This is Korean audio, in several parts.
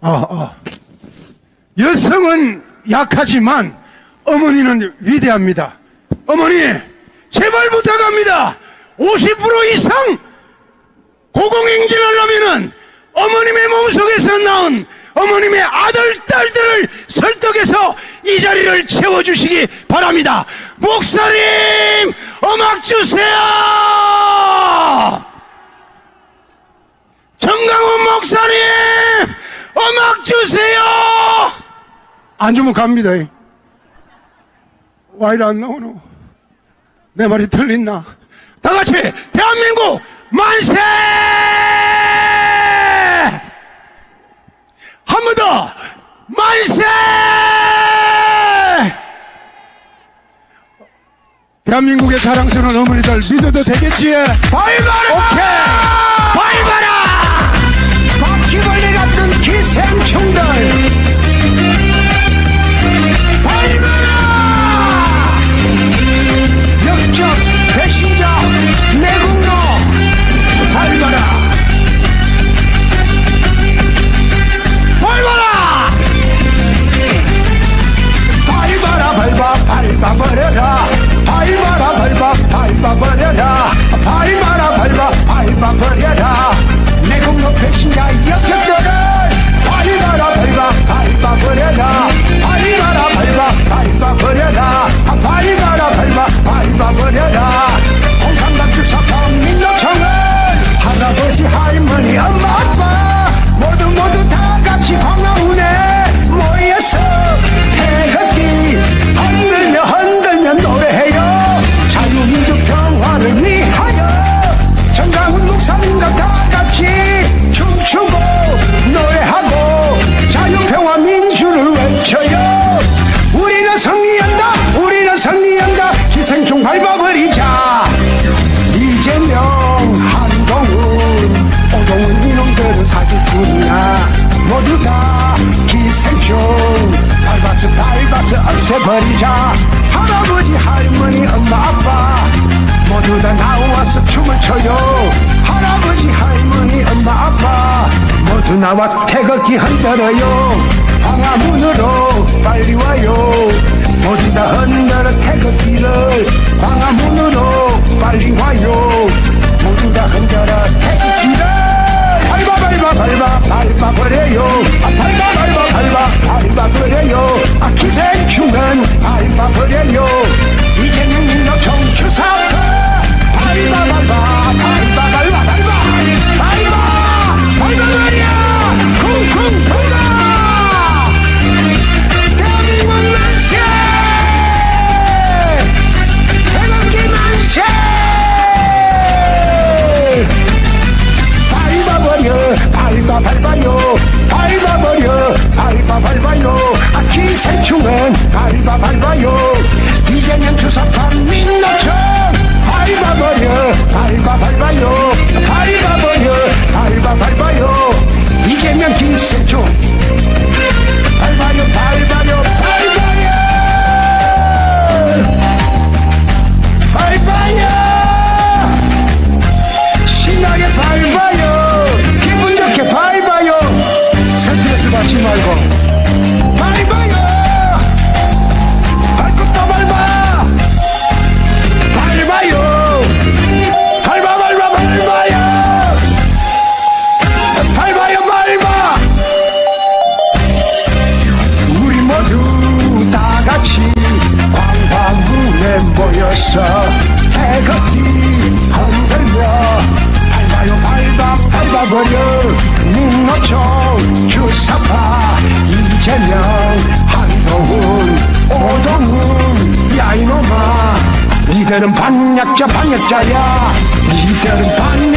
어, 어. 여성은 약하지만 어머니는 위대합니다. 어머니, 제발 부탁합니다. 50% 이상 고공행진 하려면은 어머님의 몸속에서 나온 어머님의 아들, 딸들을 설득해서 이 자리를 채워주시기 바랍니다. 목사님, 음악 주세요! 정강훈 목사님, 음악 주세요! 안 주면 갑니다. 와 이리 안 나오노? 내 말이 틀린나? 다 같이 대한민국 만세! 한 번 더 만세! 대한민국의 자랑스러운 어머니들 믿어도 되겠지? 바이바라! 오케이! 사기꾼이야. 모두 다 기생충. 밟아서 밟아서 없애버리자. 할아버지 할머니 엄마 아빠. 모두 다 나와서 춤을 춰요. 할아버지 할머니 엄마 아빠. 모두 나와 태극기 흔들어요 모여서 태극기 흔들며 밟아요 밟아 밟아버려. 민노총 주사파. 이재명 한동훈 오동훈 야 이놈아. 니들은 반약자 반약자야. 니들은 반약자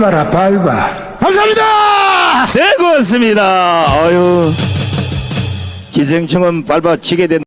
밟아라 밟아 감사합니다! 네, 고맙습니다. 아유, 기생충은 밟아치게 된